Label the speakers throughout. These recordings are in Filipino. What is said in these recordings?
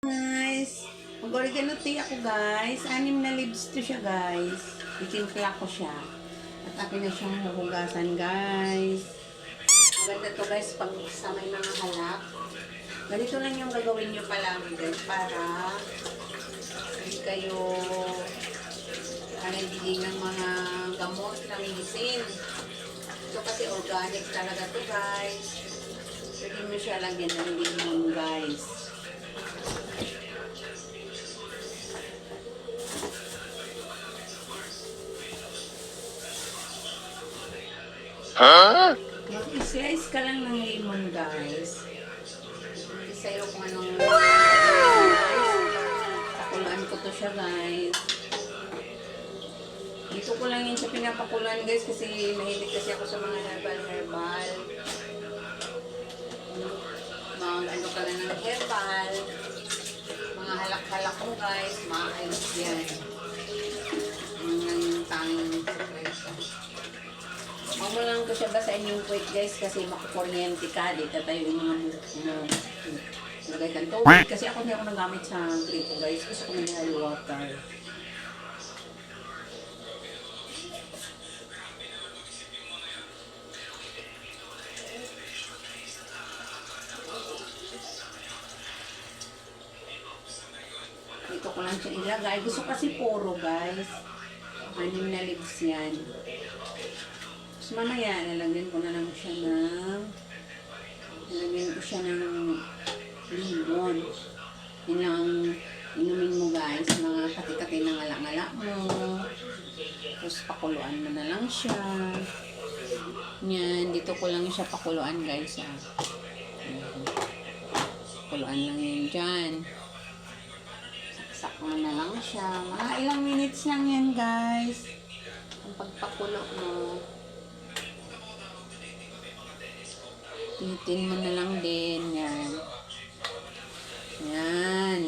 Speaker 1: Guys, mag-oregano tea ako guys. Anim na leaves to siya guys. Itimpla ko siya. At akin na siyang huhugasan guys. Maganda to guys pag sa may mga halak. Ganito lang yung gagawin nyo palagi guys para hindi kayo bili ng mga gamot na medicine. Ito kasi organic talaga to guys. Pwede mo siya lagyan ng limon guys. Mag-slice ka lang ng lemon, guys. Hindi sa'yo kung anong guys. Pakuluan ko to siya, guys. Dito ko lang yun siya pinapakuluan, guys, kasi mahilig kasi ako sa mga herbal-herbal. Mga ano ka lang ng herbal. Mga halak-halak ko, guys. Maayos yan. Siya basahin yung quick guys kasi makakuryente ka. Di ka tayo yung mga mga lagay kang tubig. Kasi ako hindi ako nagamit sa gripo guys. Gusto ko mineral water. Dito ko lang siya ilagay. Gusto kasi puro guys. Anim na leaves yan. Tapos mamaya, lalagyan ko na lang siya ng lalagyan ko siya ng limon. Yun lang ang inumin mo guys. Mga kati-kati ng alak-alak mo. Tapos pakuluan mo na lang siya. Yan, dito ko lang siya pakuluan guys. Ah. Pakuluan lang yun dyan. Saksak mo na lang siya. Mga ilang minutes lang yan guys. Ang pagpakulo mo. Pitin mo na lang din. Yan. Yan.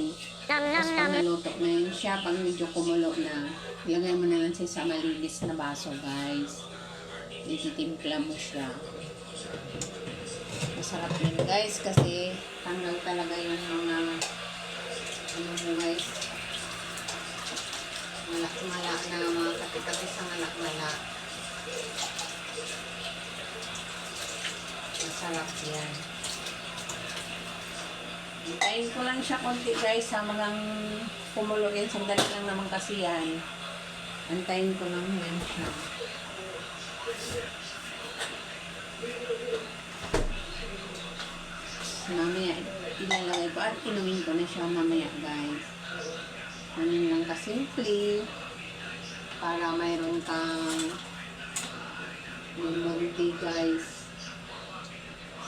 Speaker 1: Tapos pag naluto na yun siya, pag medyo kumulo na, ilagay mo na lang sa isang malinis na baso, guys. Ititimpla mo siya. Masarap yun, guys, kasi tanggal talaga yung mga ano mo, guys. Malak-malak na mga kati-kati sa malak-malak. Masarap yan. Hintayin ko lang siya konti guys sa magang kumulo. Sandali lang naman kasi yan. Antayin ko lang yan siya. Mamaya ilalagay ko at inumin ko na siya mamaya guys. Ano lang kasimple para mayroon kang memory guys.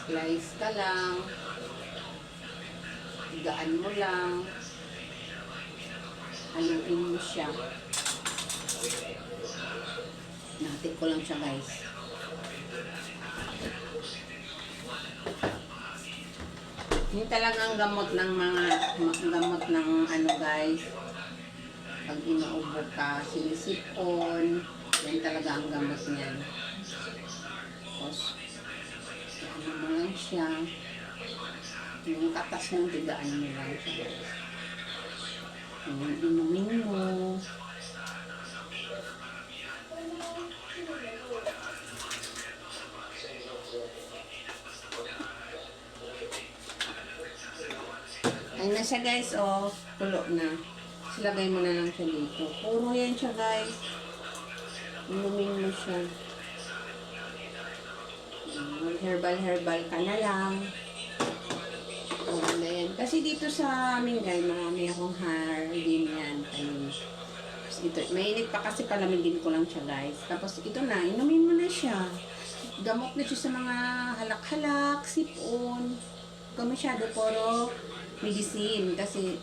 Speaker 1: Slice ka lang. Higaan mo lang. Haluin mo siya. Natik ko lang siya guys. Yun talaga ang gamot ng mga gamot ng ano guys. Pag inuubo ka, sinisipon. Yan talaga ang gamot niyan. Tapos, ano lang siya. Yung katas ng tigaan mo lang siya. Yung inumin mo. Ay na siya guys, oh. Pulo na. Silagay mo na lang siya dito. Puro yan siya guys. Inumin mo siya. Herbal-herbal ka na lang. Oh, na yan. Kasi dito sa amin guys, marami akong hair din yan. Ayun. Tapos ito, mainit pa kasi palamin din ko lang siya guys. Tapos ito na, inumin mo na siya. Gamot na siya sa mga halak-halak, sipon. Huwag masyado, puro medicine. Kasi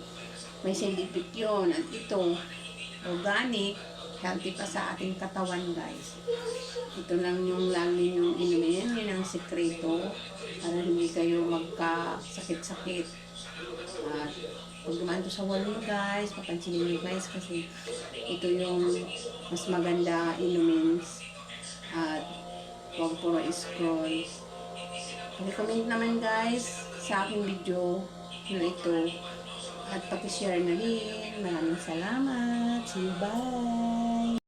Speaker 1: may effect yun. At ito, organic, healthy pa sa ating katawan guys. Ito lang yung lagi yung inumin. Yun ang sekreto para hindi kayo magkasakit-sakit. At pag dumaan sa wall nyo guys, papansinin nyo guys kasi ito yung mas maganda inumin. At huwag puro scroll. Recommend naman guys sa aking video na ito at pakishare na rin. Maraming salamat. See you. Bye.